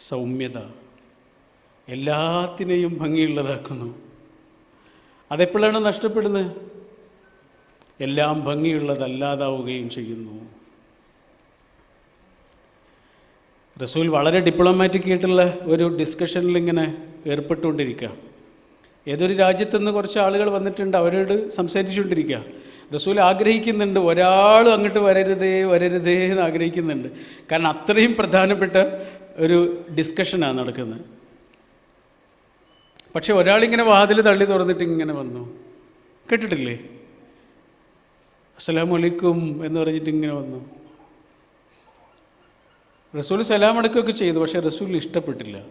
സൗമ്യത. എല്ലാത്തിനെയും ഭംഗിയുള്ളതാക്കുന്നു. അതെപ്പോഴാണ് നഷ്ടപ്പെടുന്നത്? എല്ലാം ഭംഗിയുള്ളതല്ലാതാവുകയും ചെയ്യുന്നു. റസൂൽ വളരെ ഡിപ്ലോമാറ്റിക് ആയിട്ടുള്ള ഒരു ഡിസ്കഷനിൽ ഇങ്ങനെ ഏർപ്പെട്ടുകൊണ്ടിരിക്കുക. ഏതൊരു രാജ്യത്തുനിന്ന് കുറച്ച് ആളുകൾ വന്നിട്ടുണ്ട് അവരോട് സംസാരിച്ചുകൊണ്ടിരിക്കുക. റസൂൽ ആഗ്രഹിക്കുന്നുണ്ട്. ഒരാളും അങ്ങോട്ട് വരരുതേ വരരുതേ എന്ന് ആഗ്രഹിക്കുന്നുണ്ട്. കാരണം അത്രയും പ്രധാനപ്പെട്ട ഒരു ഡിസ്കഷനാണ് നടക്കുന്നത്. പക്ഷെ ഒരാളിങ്ങനെ വാതിൽ തള്ളി തുറന്നിട്ട് ഇങ്ങനെ വന്നു. കേട്ടിട്ടില്ലേ? അസ്സലാം അലൈക്കും എന്ന് പറഞ്ഞിട്ട് ഇങ്ങനെ വന്നു. റസൂൽ സലാം അടക്കുകയൊക്കെ ചെയ്തു പക്ഷേ റസൂൽ ഇഷ്ടപ്പെട്ടില്ല.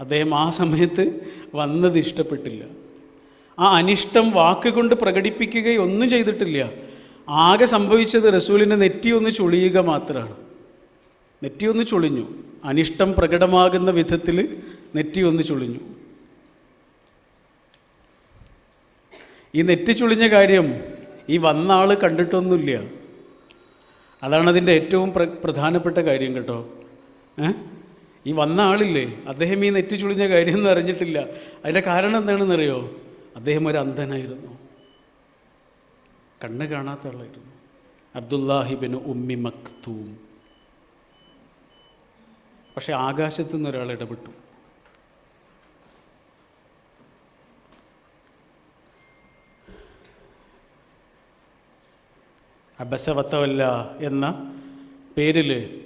അദ്ദേഹം ആ സമയത്ത് വന്നത് ഇഷ്ടപ്പെട്ടില്ല. ആ അനിഷ്ടം വാക്കുകൊണ്ട് പ്രകടിപ്പിക്കുകയൊന്നും ചെയ്തിട്ടില്ല. ആകെ സംഭവിച്ചത് റസൂലിനെ നെറ്റി ഒന്ന് ചുളിയുക മാത്രമാണ് നെറ്റി ഒന്ന് ചുളിഞ്ഞു. അനിഷ്ടം പ്രകടമാകുന്ന വിധത്തിൽ നെറ്റി ഒന്ന് ചുളിഞ്ഞു. ഈ നെറ്റി ചുളിഞ്ഞ കാര്യം ഈ വന്ന ആൾ കണ്ടിട്ടൊന്നുമില്ല. അതാണ് അതിന്റെ ഏറ്റവും പ്ര പ്രധാനപ്പെട്ട കാര്യം കേട്ടോ. ഈ വന്ന ആളില്ലേ? അദ്ദേഹം ഈ നെറ്റി ചുളിഞ്ഞ കാര്യമൊന്നും അറിഞ്ഞിട്ടില്ല. അതിന്റെ കാരണം എന്താണെന്നറിയോ? അദ്ദേഹം ഒരു അന്ധനായിരുന്നു. കണ്ണ് കാണാത്ത ആളായിരുന്നു. അബ്ദുല്ലാഹിബിന് ഉമ്മി മക്തൂം. പക്ഷെ ആകാശത്തു നിന്ന് ഒരാൾ ഇടപെട്ടു. അബസവത്തവല്ല എന്ന പേരിൽ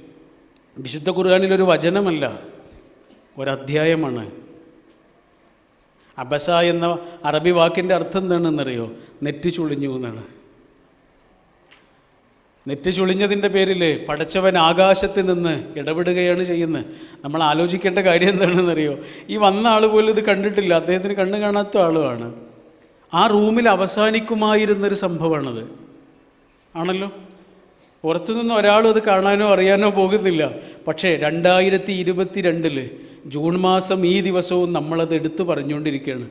വിശുദ്ധ ഖുർആാനിലൊരു വചനമല്ല ഒരധ്യായമാണ്. അബസ എന്ന അറബി വാക്കിന്റെ അർത്ഥം എന്താണെന്നറിയോ? നെറ്റ് ചുളിഞ്ഞു എന്നാണ്. നെറ്റ് ചുളിഞ്ഞതിന്റെ പേരിൽ പടച്ചവൻ ആകാശത്ത് നിന്ന് ഇടപെടുകയാണ് ചെയ്യുന്നത്. നമ്മൾ ആലോചിക്കേണ്ട കാര്യം എന്താണെന്നറിയോ? ഈ വന്ന ആൾ പോലും ഇത് കണ്ടിട്ടില്ല. അദ്ദേഹത്തിന് കണ്ണു കാണാത്ത ആളുമാണ്. ആ റൂമിൽ അവസാനിക്കുമായിരുന്നൊരു സംഭവമാണത്. ആണല്ലോ? പുറത്തുനിന്ന് ഒരാളും അത് കാണാനോ അറിയാനോ പോകുന്നില്ല. പക്ഷേ രണ്ടായിരത്തി ഇരുപത്തി രണ്ടിൽ ജൂൺ മാസം ഈ ദിവസവും നമ്മളത് എടുത്തു പറഞ്ഞുകൊണ്ടിരിക്കുകയാണ്.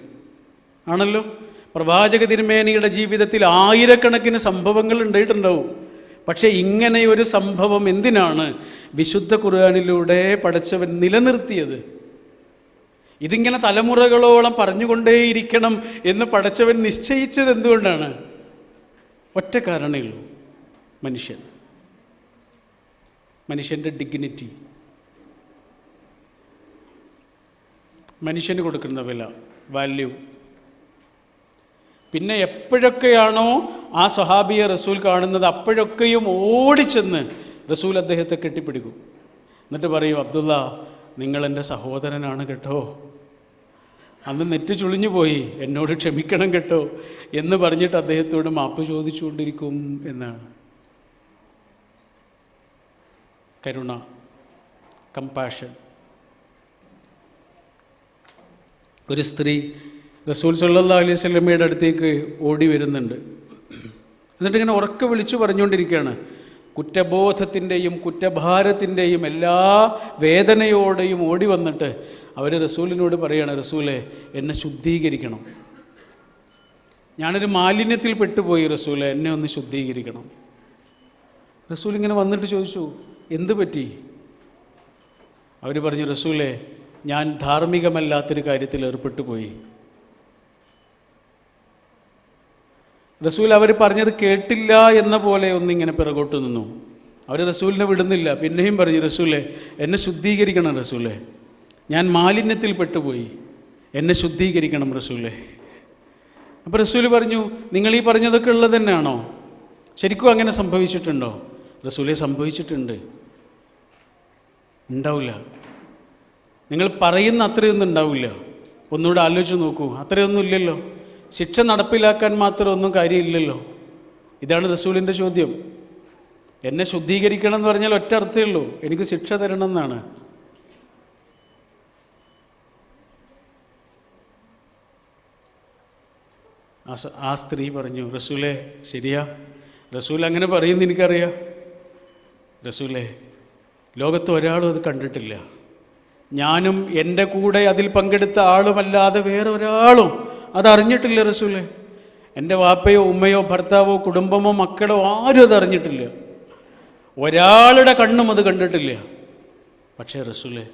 ആണല്ലോ? പ്രവാചക തിരുമേനിയുടെ ജീവിതത്തിൽ ആയിരക്കണക്കിന് സംഭവങ്ങൾ ഉണ്ടായിട്ടുണ്ടാവും. പക്ഷേ ഇങ്ങനെ ഒരു സംഭവം എന്തിനാണ് വിശുദ്ധ ഖുർആാനിലൂടെ പഠിച്ചവൻ നിലനിർത്തിയത്? ഇതിങ്ങനെ തലമുറകളോളം പറഞ്ഞുകൊണ്ടേയിരിക്കണം എന്ന് പഠിച്ചവൻ നിശ്ചയിച്ചത് എന്തുകൊണ്ടാണ്? ഒറ്റ കാരണമേ ഉള്ളൂ. മനുഷ്യൻ. മനുഷ്യന്റെ ഡിഗ്നിറ്റി മനുഷ്യന് കൊടുക്കുന്ന വില വാല്യൂ പിന്നെ എപ്പോഴൊക്കെയാണോ ആ സ്വഹാബിയെ റസൂൽ കാണുന്നത് അപ്പോഴൊക്കെയും ഓടിച്ചെന്ന് റസൂൽ അദ്ദേഹത്തെ കെട്ടിപ്പിടിക്കും. എന്നിട്ട് പറയും അബ്ദുള്ള നിങ്ങൾ എന്റെ സഹോദരനാണ് കേട്ടോ. അന്ന് നെറ്റ് ചുളിഞ്ഞു പോയി എന്നോട് ക്ഷമിക്കണം കേട്ടോ. എന്ന് പറഞ്ഞിട്ട് അദ്ദേഹത്തോട് മാപ്പ് ചോദിച്ചുകൊണ്ടിരിക്കും എന്നാണ്. കരുണ കമ്പാഷൻ ഒരു സ്ത്രീ റസൂൽ സല്ലാ അലൈഹി സ്വലമയുടെ അടുത്തേക്ക് ഓടി വരുന്നുണ്ട്. എന്നിട്ട് ഇങ്ങനെ ഉറക്കെ വിളിച്ചു പറഞ്ഞുകൊണ്ടിരിക്കുകയാണ്. കുറ്റബോധത്തിന്റെയും കുറ്റഭാരത്തിന്റെയും എല്ലാ വേദനയോടെയും ഓടി വന്നിട്ട് അവർ റസൂലിനോട് പറയാണ് റസൂലെ എന്നെ ശുദ്ധീകരിക്കണം. ഞാനൊരു മാലിന്യത്തിൽ പെട്ടുപോയി റസൂലെ എന്നെ ഒന്ന് ശുദ്ധീകരിക്കണം. റസൂൽ ഇങ്ങനെ വന്നിട്ട് ചോദിച്ചു എന്ത് പറ്റി? അവർ പറഞ്ഞു റസൂലെ ഞാൻ ധാർമ്മികമല്ലാത്തൊരു കാര്യത്തിൽ ഏർപ്പെട്ടു പോയി. റസൂൽ അവർ പറഞ്ഞത് കേട്ടില്ല എന്ന പോലെ ഒന്നിങ്ങനെ പിറകോട്ട് നിന്നു. അവർ റസൂലിനെ വിടുന്നില്ല. പിന്നെയും പറഞ്ഞു റസൂലെ എന്നെ ശുദ്ധീകരിക്കണം റസൂലെ. ഞാൻ മാലിന്യത്തിൽ പെട്ടുപോയി. എന്നെ ശുദ്ധീകരിക്കണം റസൂലെ. അപ്പോൾ റസൂൽ പറഞ്ഞു നിങ്ങൾ ഈ പറഞ്ഞതൊക്കെ ഉള്ളത് തന്നെയാണോ? ശരിക്കും അങ്ങനെ സംഭവിച്ചിട്ടുണ്ടോ? റസൂലെ സംഭവിച്ചിട്ടുണ്ട്. ഉണ്ടാവില്ല. നിങ്ങൾ പറയുന്ന അത്രയൊന്നും ഉണ്ടാവില്ല. ഒന്നുകൂടെ ആലോചിച്ച് നോക്കൂ. അത്രയൊന്നും ഇല്ലല്ലോ. ശിക്ഷ നടപ്പിലാക്കാൻ മാത്രം ഒന്നും കാര്യമില്ലല്ലോ. ഇതാണ് റസൂലിന്റെ ചോദ്യം. എന്നെ ശുദ്ധീകരിക്കണം എന്ന് പറഞ്ഞാൽ ഒറ്റ അർത്ഥമേ ഉള്ളൂ. എനിക്ക് ശിക്ഷ തരണം എന്നാണ്. ആ സ്ത്രീ പറഞ്ഞു റസൂലെ ശരിയാ. റസൂൽ അങ്ങനെ പറയുന്ന എനിക്കറിയാം. റസൂലെ ലോകത്ത് ഒരാളും അത് കണ്ടിട്ടില്ല. ഞാനും എന്റെ കൂടെ അതിൽ പങ്കെടുത്ത ആളുമല്ലാതെ വേറെ ഒരാളും അതറിഞ്ഞിട്ടില്ല റസൂലെ. എന്റെ വാപ്പയോ ഉമ്മയോ ഭർത്താവോ കുടുംബമോ മക്കളോ ആരും അതറിഞ്ഞിട്ടില്ല. ഒരാളുടെ കണ്ണും അത് കണ്ടിട്ടില്ല. പക്ഷേ റസൂലെ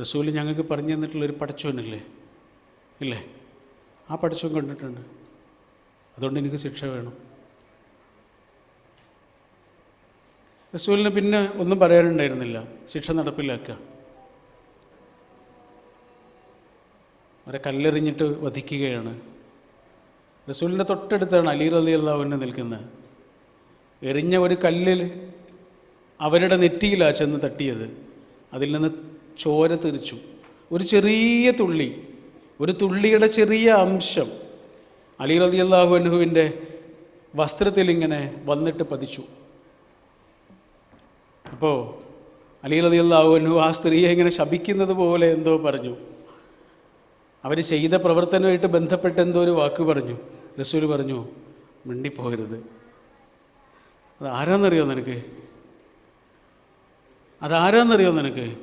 റസൂൽ ഞങ്ങൾക്ക് പറഞ്ഞു തന്നിട്ടുള്ളൊരു പടച്ചോനല്ലേ ഇല്ലേ? ആ പടച്ചോൻ കണ്ടിട്ടുണ്ട്. അതുകൊണ്ട് എനിക്ക് ശിക്ഷ വേണം. റസൂലിന് പിന്നെ ഒന്നും പറയാനുണ്ടായിരുന്നില്ല. ശിക്ഷ നടപ്പിലാക്കുക. അവരെ കല്ലെറിഞ്ഞിട്ട് വധിക്കുകയാണ്. റസൂലിന്റെ തൊട്ടടുത്താണ് അലി റലി അള്ളാഹുവിന് നിൽക്കുന്നത്. എറിഞ്ഞ ഒരു കല്ലിൽ അവരുടെ നെറ്റിയിലാണ് ചെന്ന് തട്ടിയത്. അതിൽ നിന്ന് ചോര തെറിച്ചു. ഒരു ചെറിയ തുള്ളി ഒരു തുള്ളിയുടെ ചെറിയ അംശം അലി റലി അള്ളാഹു അനുഹുവിന്റെ വസ്ത്രത്തിൽ ഇങ്ങനെ വന്നിട്ട് പതിച്ചു. അപ്പോൾ അലി റലി അള്ളാഹു ആ സ്ത്രീയെ ഇങ്ങനെ ശപിക്കുന്നത് പോലെ എന്തോ പറഞ്ഞു. അവർ ചെയ്ത പ്രവർത്തനമായിട്ട് ബന്ധപ്പെട്ട് എന്തോ ഒരു വാക്ക് പറഞ്ഞു. റസൂൽ പറഞ്ഞു മിണ്ടിപ്പോകരുത്. അത് ആരാന്നറിയോ നിനക്ക്? അതാരാന്നറിയോ നിനക്ക്?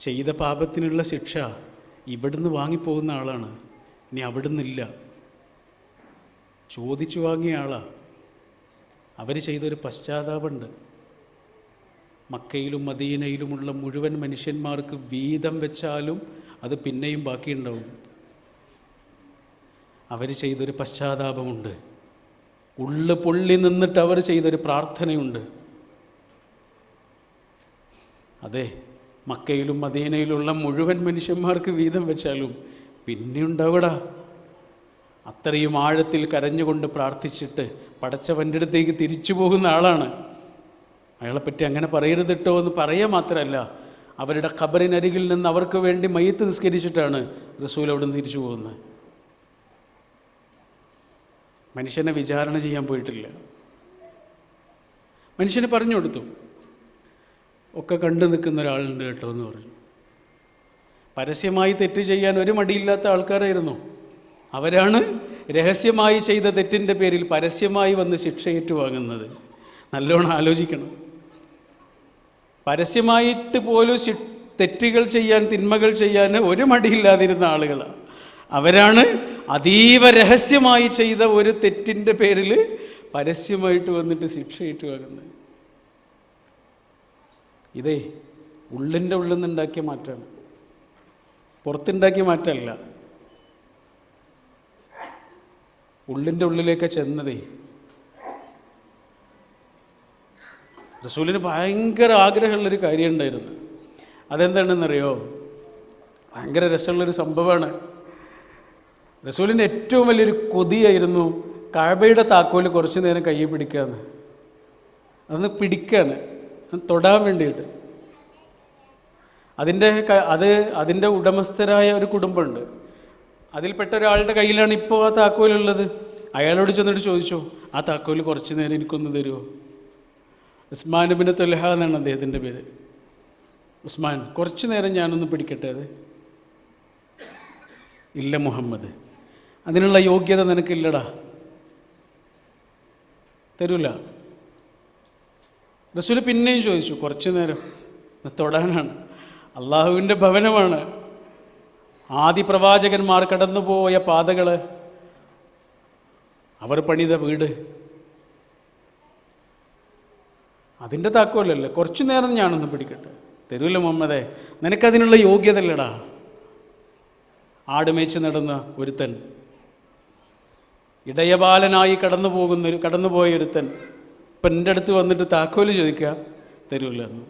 ചെയ്ത പാപത്തിനുള്ള ശിക്ഷ ഇവിടുന്ന് വാങ്ങിപ്പോകുന്ന ആളാണ്. ഇനി അവിടുന്നില്ല. ചോദിച്ചു വാങ്ങിയ ആളാണ് അവർ ചെയ്തൊരു പശ്ചാത്താപമുണ്ട്. മക്കയിലും മദീനയിലുമുള്ള മുഴുവൻ മനുഷ്യന്മാർക്ക് വീതം വെച്ചാലും അത് പിന്നെയും ബാക്കിയുണ്ടാവും. അവർ ചെയ്തൊരു പശ്ചാത്താപമുണ്ട്. ഉള്ളു പൊള്ളി നിന്നിട്ട് അവർ ചെയ്തൊരു പ്രാർത്ഥനയുണ്ട്. അതെ മക്കയിലും മദീനയിലുള്ള മുഴുവൻ മനുഷ്യന്മാർക്ക് വീതം വെച്ചാലും പിന്നെ ഉണ്ടാവടാ. അത്രയും ആഴത്തിൽ കരഞ്ഞുകൊണ്ട് പ്രാർത്ഥിച്ചിട്ട് പടച്ചവന്റെ അടുത്തേക്ക് തിരിച്ചു പോകുന്ന ആളാണ്. അയാളെപ്പറ്റി അങ്ങനെ പറയരുത് കേട്ടോ എന്ന് പറയുക മാത്രമല്ല അവരുടെ ഖബറിനരികിൽ നിന്ന് അവർക്ക് വേണ്ടി മയ്യത്ത് നിസ്കരിച്ചിട്ടാണ് റസൂൽ അവിടെ നിന്ന് തിരിച്ചു പോകുന്നത്. മനുഷ്യനെ വിചാരണ ചെയ്യാൻ പോയിട്ടില്ല. മനുഷ്യനെ പറഞ്ഞു കൊടുത്തു. ഒക്കെ കണ്ടു നിൽക്കുന്ന ഒരാളുണ്ട് കേട്ടോ എന്ന് പറഞ്ഞു. പരസ്യമായി തെറ്റ് ചെയ്യാൻ ഒരു മടിയില്ലാത്ത ആൾക്കാരായിരുന്നു. അവരാണ് രഹസ്യമായി ചെയ്ത തെറ്റിന്റെ പേരിൽ പരസ്യമായി വന്ന് ശിക്ഷ ഏറ്റുവാങ്ങുന്നത് നല്ലോണം ആലോചിക്കണം. പരസ്യമായിട്ട് പോലും തെറ്റുകൾ ചെയ്യാൻ തിന്മകൾ ചെയ്യാൻ ഒരു മടിയില്ലാതിരുന്ന ആളുകളാണ് അവരാണ് അതീവ രഹസ്യമായി ചെയ്ത ഒരു തെറ്റിന്റെ പേരിൽ പരസ്യമായിട്ട് വന്നിട്ട് ശിക്ഷയിട്ട് വാങ്ങുന്നത്. ഇതേ ഉള്ളിന്റെ ഉള്ളിൽ നിന്നുണ്ടാക്കിയ മാറ്റമാണ്. പുറത്തുണ്ടാക്കിയ മാറ്റമല്ല. ഉള്ളിന്റെ ഉള്ളിലേക്ക് ചെന്നതേ റസൂലിന് ഭയങ്കര ആഗ്രഹമുള്ളൊരു കാര്യം ഉണ്ടായിരുന്നു അതെന്താണെന്നറിയോ? ഭയങ്കര രസമുള്ളൊരു സംഭവമാണ്. റസൂലിന്റെ ഏറ്റവും വലിയൊരു കൊതിയായിരുന്നു കഴബയുടെ താക്കോൽ കുറച്ച് നേരം കയ്യിൽ പിടിക്കാന്ന് അതൊന്ന് പിടിക്കാണ്. ഒന്ന് തൊടാൻ വേണ്ടിയിട്ട്. അതിന്റെ അത് അതിന്റെ ഉടമസ്ഥരായ ഒരു കുടുംബമുണ്ട്. അതിൽപ്പെട്ട ഒരാളുടെ കയ്യിലാണ് ഇപ്പോൾ ആ താക്കോലുള്ളത്. അയാളോട് ചെന്നിട്ട് ചോദിച്ചു ആ താക്കോൽ കുറച്ച് നേരം എനിക്കൊന്ന് തരുമോ? ഉസ്മാൻ ബിൻ തൊലഹ എന്നാണ് അദ്ദേഹത്തിന്റെ പേര്. ഉസ്മാൻ കുറച്ച് നേരം ഞാനൊന്ന് പിടിക്കട്ടെ അത്? ഇല്ല മുഹമ്മദ്. അതിനുള്ള യോഗ്യത നിനക്കില്ലടാ. തരൂല. റസൂൽ പിന്നെയും ചോദിച്ചു കുറച്ച് നേരം. തൊടാനാണ്. അള്ളാഹുവിന്റെ ഭവനമാണ്. ആദി പ്രവാചകന്മാർ കടന്നുപോയ പാതകൾ അവർ പണിത വീട്. അതിന്റെ താക്കോലല്ലേ? കുറച്ചു നേരം ഞാനൊന്ന് പിടിക്കട്ടെ. തരൂല മുഹമ്മദേ നിനക്കതിനുള്ള യോഗ്യത അല്ലടാ ആട് മേച്ച് നടന്ന ഒരുത്തൻ. ഇടയബാലനായി കടന്നു പോകുന്ന കടന്നുപോയ ഒരുത്തൻ. ഇപ്പം എന്റെ അടുത്ത് വന്നിട്ട് താക്കോൽ ചോദിക്കുക തരൂല എന്ന്.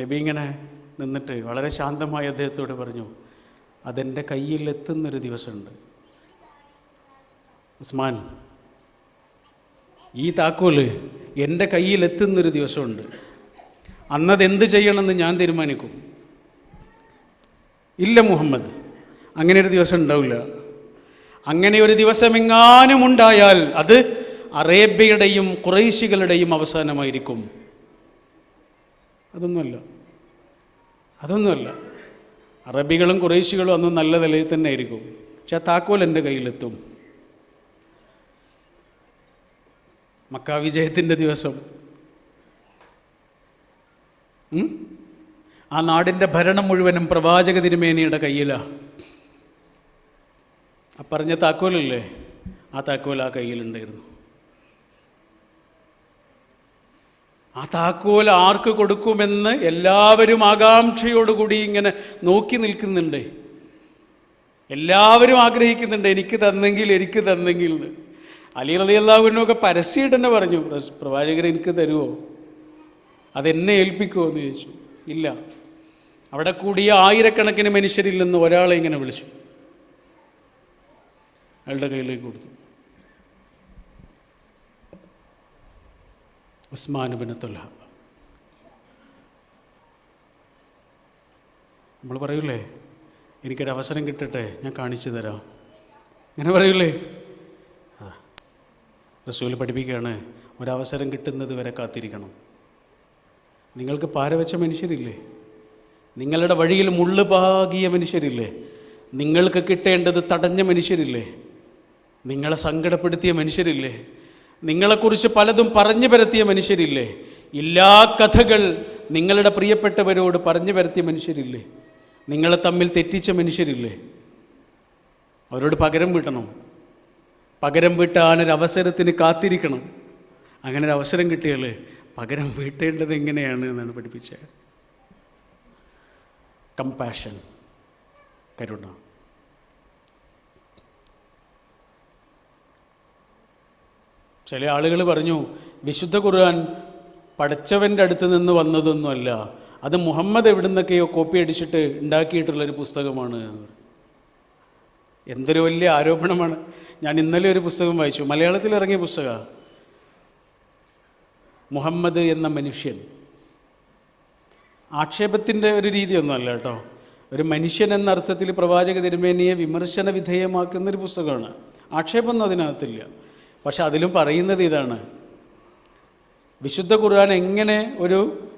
നബി ഇങ്ങനെ നിന്നിട്ട് വളരെ ശാന്തമായി അദ്ദേഹത്തോട് പറഞ്ഞു അതെന്റെ കയ്യിൽ എത്തുന്നൊരു ദിവസമുണ്ട്. ഉസ്മാൻ ഈ താക്കോൽ എന്റെ കയ്യിൽ എത്തുന്നൊരു ദിവസമുണ്ട്. അന്നത് എന്ത് ചെയ്യണമെന്ന് ഞാൻ തീരുമാനിക്കും. ഇല്ല മുഹമ്മദ് അങ്ങനെ ഒരു ദിവസം ഉണ്ടാവില്ല. അങ്ങനെ ഒരു ദിവസം എങ്ങാനും ഉണ്ടായാൽ അത് അറേബ്യയുടെയും കുറേശികളുടെയും അവസാനമായിരിക്കും. അതൊന്നുമല്ല. അതൊന്നുമല്ല. അറബികളും കുറേശികളും അന്ന് നല്ല നിലയിൽ തന്നെ ആയിരിക്കും പക്ഷെ ആ താക്കോൽ എന്റെ കയ്യിലെത്തും. മക്ക വിജയത്തിന്റെ ദിവസം? ആ നാടിന്റെ ഭരണം മുഴുവനും പ്രവാചക തിരുമേനിയുടെ കയ്യിലാണ് ആ പറഞ്ഞ താക്കോലല്ലേ? ആ താക്കോൽ ആ കയ്യിലുണ്ടായിരുന്നു. ആ താക്കോൽ ആർക്ക് കൊടുക്കുമെന്ന് എല്ലാവരും ആകാംക്ഷയോടുകൂടി ഇങ്ങനെ നോക്കി നിൽക്കുന്നുണ്ട്. എല്ലാവരും ആഗ്രഹിക്കുന്നുണ്ട് എനിക്ക് തന്നെങ്കിൽ എനിക്ക് തന്നെങ്കിൽ അലി അലി അള്ളാഹുവിനൊക്കെ പരസ്യമായിട്ട് തന്നെ പറഞ്ഞു പ്രവാചകർ എനിക്ക് തരുമോ അതെന്നെ ഏൽപ്പിക്കുമോ എന്ന് ചോദിച്ചു. ഇല്ല. അവിടെ കൂടിയ ആയിരക്കണക്കിന് മനുഷ്യരിൽ നിന്ന് ഒരാളെ ഇങ്ങനെ വിളിച്ചു. അയാളുടെ കയ്യിലേക്ക് കൊടുത്തു. ഉസ്മാൻ ബിനത്തുല്ല തൊല്ല നമ്മൾ പറയൂലേ എനിക്കൊരു അവസരം കിട്ടട്ടെ ഞാൻ കാണിച്ചു തരാം. ഇങ്ങനെ പറയൂലേ? റസൂൽ പഠിപ്പിക്കുകയാണ് ഒരവസരം കിട്ടുന്നത് വരെ കാത്തിരിക്കണം. നിങ്ങൾക്ക് പാരവെച്ച മനുഷ്യരില്ലേ? നിങ്ങളുടെ വഴിയിൽ മുള്ളു പാകിയ മനുഷ്യരില്ലേ? നിങ്ങൾക്ക് കിട്ടേണ്ടത് തടഞ്ഞ മനുഷ്യരില്ലേ? നിങ്ങളെ സങ്കടപ്പെടുത്തിയ മനുഷ്യരില്ലേ? നിങ്ങളെക്കുറിച്ച് പലതും പറഞ്ഞു പരത്തിയ മനുഷ്യരില്ലേ? എല്ലാ കഥകൾ നിങ്ങളുടെ പ്രിയപ്പെട്ടവരോട് പറഞ്ഞു പരത്തിയ മനുഷ്യരില്ലേ? നിങ്ങളെ തമ്മിൽ തെറ്റിച്ച മനുഷ്യരില്ലേ? അവരോട് പകരം വീട്ടണം. പകരം വീട്ടാനൊരവസരത്തിന് കാത്തിരിക്കണം. അങ്ങനെ ഒരു അവസരം കിട്ടിയാൽ പകരം വീട്ടേണ്ടത് എങ്ങനെയാണ് എന്നാണ് പഠിപ്പിച്ചത് കമ്പാഷൻ കരുണ. ചില ആളുകൾ പറഞ്ഞു വിശുദ്ധ ഖുർആൻ പഠിച്ചവന്റെ അടുത്ത് നിന്ന് വന്നതൊന്നുമല്ല. അത് മുഹമ്മദ് എവിടുന്നൊക്കെയോ കോപ്പി അടിച്ചിട്ട് ഉണ്ടാക്കിയിട്ടുള്ളൊരു പുസ്തകമാണ്. എന്ന് പറഞ്ഞു. എന്തൊരു വലിയ ആരോപണമാണ്. ഞാൻ ഇന്നലെ ഒരു പുസ്തകം വായിച്ചു. മലയാളത്തിൽ ഇറങ്ങിയ പുസ്തക. മുഹമ്മദ് എന്ന മനുഷ്യൻ. ആക്ഷേപത്തിന്റെ ഒരു രീതിയൊന്നുമല്ല കേട്ടോ. ഒരു മനുഷ്യൻ എന്ന അർത്ഥത്തിൽ പ്രവാചക തിരുമേനിയെ വിമർശന വിധേയമാക്കുന്നൊരു പുസ്തകമാണ്. ആക്ഷേപമൊന്നും അതിനകത്തില്ല. പക്ഷെ അതിലും പറയുന്നത് ഇതാണ്. വിശുദ്ധ ഖുർആൻ എങ്ങനെ ഒരു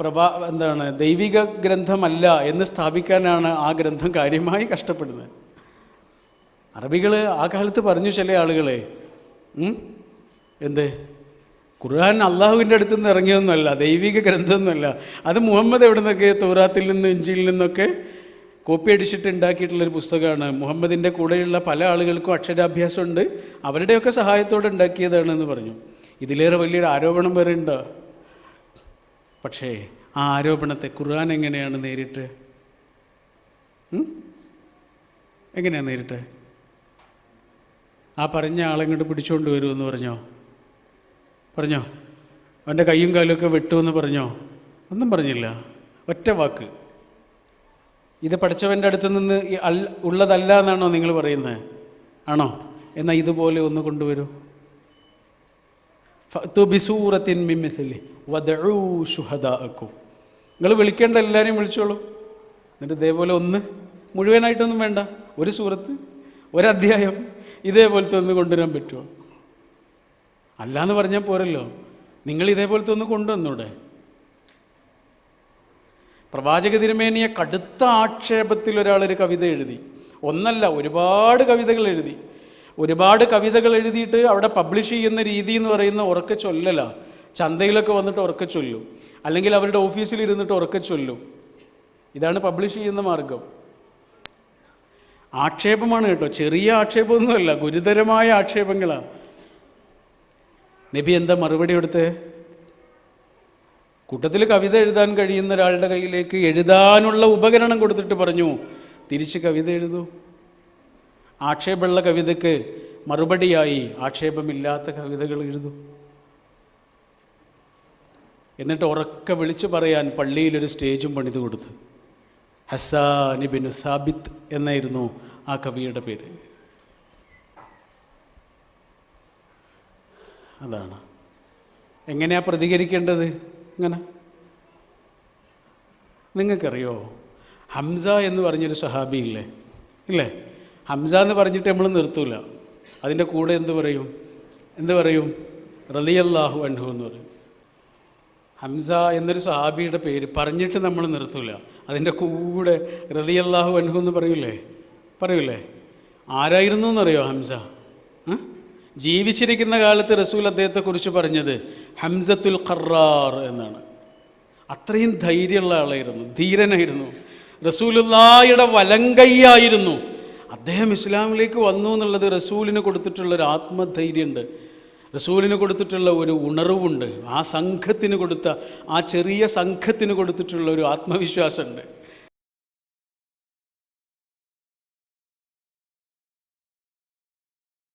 പ്രഭാ എന്താണ് ദൈവിക ഗ്രന്ഥമല്ല എന്ന് സ്ഥാപിക്കാനാണ് ആ ഗ്രന്ഥം കാര്യമായി കഷ്ടപ്പെടുന്നത്. അറബികൾ ആ കാലത്ത് പറഞ്ഞു ചില ആളുകളെ? എന്ത്? ഖുർആൻ അള്ളാഹുവിന്റെ അടുത്ത് നിന്ന് ഇറങ്ങിയൊന്നുമല്ല ദൈവിക ഗ്രന്ഥമൊന്നുമല്ല. അത് മുഹമ്മദ് എവിടെ നിന്നൊക്കെ തോറാത്തിൽ നിന്ന് ഇഞ്ചിയിൽ നിന്നൊക്കെ കോപ്പി അടിച്ചിട്ട് ഉണ്ടാക്കിയിട്ടുള്ളൊരു പുസ്തകമാണ്. മുഹമ്മദിന്റെ കൂടെയുള്ള പല ആളുകൾക്കും അക്ഷരാഭ്യാസമുണ്ട്. അവരുടെയൊക്കെ സഹായത്തോടെ ഉണ്ടാക്കിയതാണെന്ന് പറഞ്ഞു. ഇതിലേറെ വലിയൊരു ആരോപണം വരെ ഉണ്ടോ? പക്ഷേ ആ ആരോപണത്തെ ഖുർആൻ എങ്ങനെയാണ് നേരിട്ട്? എങ്ങനെയാണ് നേരിട്ട്? ആ പറഞ്ഞ ആളെങ്ങോട്ട് പിടിച്ചുകൊണ്ട് വരുമെന്ന് പറഞ്ഞോ? പറഞ്ഞോ? അവന്റെ കൈയും കാലുമൊക്കെ വെട്ടുമെന്ന് പറഞ്ഞോ? ഒന്നും പറഞ്ഞില്ല. ഒറ്റ വാക്ക്. ഇത് പഠിച്ചവന്റെ അടുത്ത് നിന്ന് ഉള്ളതല്ല എന്നാണോ നിങ്ങൾ പറയുന്നത്? ആണോ? എന്നാൽ ഇതുപോലെ ഒന്ന് കൊണ്ടുവരൂ. ബിസൂറത്തിൻ മിൻ വദഴൂ ശുഹദാഅക്കും. നിങ്ങൾ വിളിക്കേണ്ട എല്ലാവരെയും വിളിച്ചോളൂ. എന്നിട്ട് ഇതേപോലെ ഒന്ന് മുഴുവനായിട്ടൊന്നും വേണ്ട. ഒരു സൂറത്ത് ഒരധ്യായം ഇതേപോലത്തെ ഒന്ന് കൊണ്ടുവരാൻ പറ്റുമോ? അല്ലാന്ന് പറഞ്ഞാൽ പോരല്ലോ. നിങ്ങൾ ഇതേപോലത്തെ ഒന്ന് കൊണ്ടുവന്നൂടെ പ്രവാചക തിരുമേനിയെ കടുത്ത ആക്ഷേപത്തിൽ ഒരാൾ ഒരു കവിത എഴുതി. ഒന്നല്ല ഒരുപാട് കവിതകൾ എഴുതി. ഒരുപാട് കവിതകൾ എഴുതിയിട്ട് അവിടെ പബ്ലിഷ് ചെയ്യുന്ന രീതി എന്ന് പറയുന്ന ഉറക്ക ചൊല്ലല. ചന്തയിലൊക്കെ വന്നിട്ട് ഉറക്ക ചൊല്ലും. അല്ലെങ്കിൽ അവരുടെ ഓഫീസിൽ ഇരുന്നിട്ട് ഉറക്കെ ചൊല്ലും. ഇതാണ് പബ്ലിഷ് ചെയ്യുന്ന മാർഗം ആക്ഷേപമാണ് കേട്ടോ. ചെറിയ ആക്ഷേപമൊന്നുമല്ല ഗുരുതരമായ ആക്ഷേപങ്ങളാണ് നബി എന്താ മറുപടി കൊടുത്തേ? കൂട്ടത്തിൽ കവിത എഴുതാൻ കഴിയുന്ന ഒരാളുടെ കയ്യിലേക്ക് എഴുതാനുള്ള ഉപകരണം കൊടുത്തിട്ട് പറഞ്ഞു. തിരിച്ച് കവിത എഴുതൂ. ആക്ഷേപമുള്ള കവിതയ്ക്ക് മറുപടിയായി ആക്ഷേപമില്ലാത്ത കവിതകൾ എഴുതൂ. എന്നിട്ട് ഉറക്കെ വിളിച്ചു പറയാൻ പള്ളിയിലൊരു സ്റ്റേജും പണിത് കൊടുത്തു. ഹസാനിബിൻ സാബിത്ത് എന്നായിരുന്നു ആ കവിയുടെ പേര്. അതാണ്. എങ്ങനെയാ പ്രതികരിക്കേണ്ടത്? ഇങ്ങനെ. നിങ്ങൾക്കറിയോ? ഹംസ എന്ന് പറഞ്ഞൊരു സഹാബി ഇല്ലേ? ഇല്ലേ? ഹംസ എന്ന് പറഞ്ഞിട്ട് നമ്മൾ നിർത്തൂല. അതിന്റെ കൂടെ എന്ത് പറയും? എന്ത് പറയും? റലിയല്ലാഹു അൻഹു എന്ന് പറയും. ഹംസ എന്നൊരു സഹാബിയുടെ പേര് പറഞ്ഞിട്ട് നമ്മൾ നിർത്തൂല. അതിന്റെ കൂടെ റലിയല്ലാഹു അൻഹു എന്ന് പറയൂലേ? പറയൂലേ? ആരായിരുന്നു എന്നറിയോ ഹംസ? ജീവിച്ചിരിക്കുന്ന കാലത്ത് റസൂൽ അദ്ദേഹത്തെക്കുറിച്ച് പറഞ്ഞത് ഹംസത്തുൽ ഖറാർ എന്നാണ്. അത്രയും ധൈര്യമുള്ള ആളായിരുന്നു ധീരനായിരുന്നു. റസൂലുല്ലായുടെ വലങ്കയ്യായിരുന്നു അദ്ദേഹം ഇസ്ലാമിലേക്ക് വന്നു എന്നുള്ളത് റസൂലിന് കൊടുത്തിട്ടുള്ളൊരു ആത്മധൈര്യമുണ്ട്. റസൂലിന് കൊടുത്തിട്ടുള്ള ഒരു ഉണർവുണ്ട് ആ സംഘത്തിന് കൊടുത്ത ആ ചെറിയ സംഘത്തിന് കൊടുത്തിട്ടുള്ള ഒരു ആത്മവിശ്വാസമുണ്ട്.